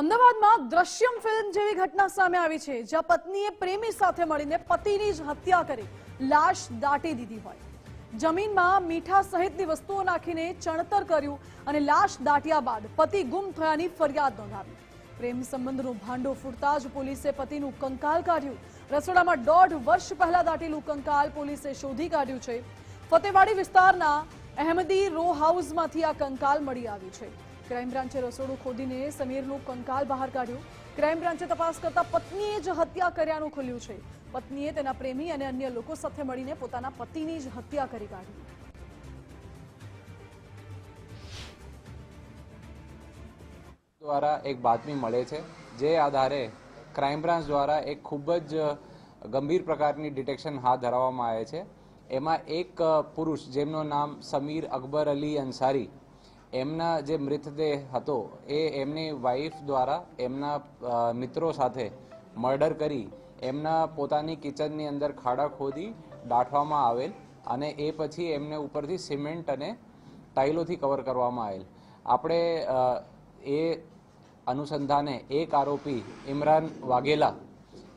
અમદાવાદમાં દ્રશ્યમ ફિલ્મ જેવી ઘટના સામે આવી છે, જ્યાં પત્નીએ પ્રેમી સાથે મળીને પતિની જ હત્યા કરી, લાશ દાટી દીધી હોય. જમીનમાં મીઠા સહિતની વસ્તુઓ નાખીને ચણતર કર્યું અને લાશ દાટ્યા બાદ પતિ ગુમ થયાની ફરિયાદ નોંધાવી. પ્રેમ સંબંધનું ભાંડો ફૂટતા જ પોલીસે પતિનું કંકાલ કાઢ્યું. રસોડામાં દોઢ વર્ષ પહેલા દાટેલું કંકાલ પોલીસે શોધી કાઢ્યું છે. ફતેવાડી વિસ્તારના અહેમદી રો હાઉસમાંથી આ કંકાલ મળી આવ્યું છે. ક્રાઇમ બ્રાન્ચે રસોડું ખોદીને સમીરનું કંકાલ બહાર કાઢ્યું. ક્રાઇમ બ્રાન્ચે તપાસ કરતા પત્નીએ જ હત્યા કર્યાનું ખુલ્યું છે. પત્નીએ તેના પ્રેમી અને અન્ય લોકો સાથે મળીને પોતાના પતિની જ હત્યા કરી કાઢી. દ્વારા એક બાતમી મળે છે, જે આધારે ક્રાઇમ બ્રાન્ચ દ્વારા એક ખૂબ જ ગંભીર પ્રકારની ડિટેક્શન હાથ ધરવામાં આવે છે. એમાં એક પુરુષ, જેમનું નામ સમીર અકબર અલી અંસારી એમના જે મૃતદેહ હતો, એ એમની વાઈફ દ્વારા એમના મિત્રો સાથે મર્ડર કરી, એમના પોતાની કિચનની અંદર ખાડા ખોદી દાટવામાં આવેલ અને એ પછી એમને ઉપરથી સિમેન્ટ અને ટાઇલોથી કવર કરવામાં આવેલ. આપણે એ અનુસંધાને એક આરોપી ઇમરાન વાઘેલા,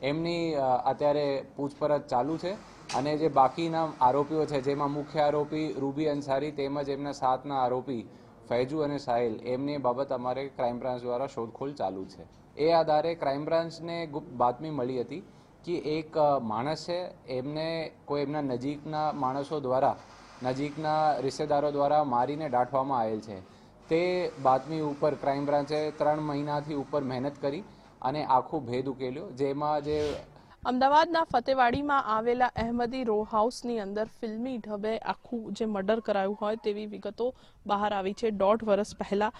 એમની અત્યારે પૂછપરછ ચાલુ છે અને જે બાકીના આરોપીઓ છે, જેમાં મુખ્ય આરોપી રૂબી અંસારી તેમજ એમના સાથના આરોપી ફૈજુ અને સાહિલ, એમની બાબત અમારે ક્રાઇમ બ્રાન્ચ દ્વારા શોધખોળ ચાલુ છે. એ આધારે ક્રાઇમ બ્રાન્ચને ગુપ્ત બાતમી મળી હતી કે એક માણસ છે, એમને કોઈ એમના નજીકના માણસો દ્વારા, નજીકના રિશ્તેદારો દ્વારા મારીને દાટવામાં આવેલ છે. તે બાતમી ઉપર ક્રાઇમ બ્રાન્ચે ત્રણ મહિનાથી ઉપર મહેનત કરી અને આખું ભેદ ઉકેલ્યો, જેમાં જે અમદાવાદના ફતેવાડીમાં આવેલા અહેમદી રો હાઉસની અંદર ફિલ્મી ઢબે આખું જે મર્ડર કરાયું હોય તેવી વિગતો બહાર આવી છે. દોઢ વર્ષ પહેલાં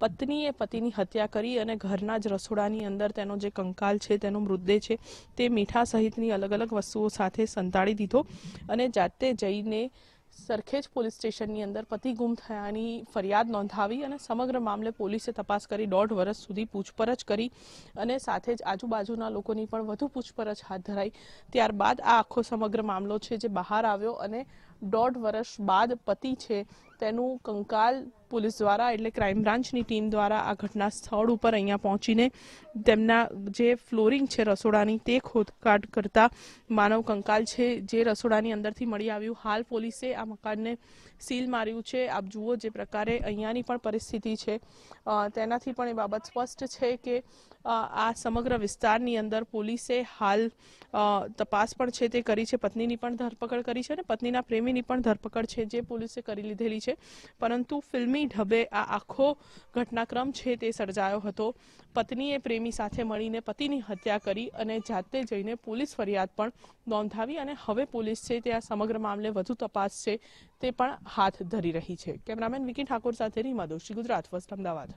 પત્નીએ પતિની હત્યા કરી અને ઘરના જ રસોડાની અંદર તેનો જે કંકાલ છે, તેનો મૃતદેહ છે, તે મીઠા સહિતની અલગ અલગ વસ્તુઓ સાથે સંતાડી દીધો અને જાતે જઈને સરખેજ પોલીસ સ્ટેશનની અંદર પતિ ગુમ થયાની ફરિયાદ નોંધાવી અને સમગ્ર મામલે પોલીસે તપાસ કરી દોઢ વર્ષ સુધી પૂછપરછ કરી અને સાથે જ આજુબાજુના લોકોની પણ વધુ પૂછપરછ હાથ ધરાઈ. ત્યારબાદ આ આખો સમગ્ર મામલો છે જે બહાર આવ્યો અને દોઢ વર્ષ બાદ પતિ છે, તેનું કંકાલ પોલીસ દ્વારા એટલે ક્રાઇમ બ્રાન્ચની ટીમ દ્વારા આ ઘટના સ્થળ ઉપર અહીંયા પહોંચીને તેમના જે ફ્લોરિંગ છે રસોડાની તે ખોદકાટ કરતા માનવ કંકાલ છે જે રસોડાની અંદરથી મળી આવ્યું. હાલ પોલીસે આ મકાનને સીલ માર્યું છે. આપ જુઓ જે પ્રકારે અહીંયાની પણ પરિસ્થિતિ છે. તેનાથી પણ એ બાબત સ્પષ્ટ છે કે આ સમગ્ર વિસ્તારની અંદર પોલીસે હાલ તપાસ પણ છે તે કરી છે. પત્નીની પણ ધરપકડ કરી છે અને પત્નીના પ્રેમીની પણ ધરપકડ છે, જે પોલીસે કરી લીધેલી છે. પરંતુ ફિલ્મી ઢબે આ આખો ઘટનાક્રમ છે તે સર્જાયો હતો. પત્નીએ પ્રેમી સાથે મળીને પતિની હત્યા કરી અને જાતે જઈને પોલીસ ફરિયાદ પણ નોંધાવી અને હવે પોલીસ છે તે આ સમગ્ર મામલે વધુ તપાસ છે તે પણ હાથ ધરી રહી છે. કેમેરામેન વિકી ઠાકોર સાથે રીમા દોશી, ગુજરાત ફર્સ્ટ, અમદાવાદ.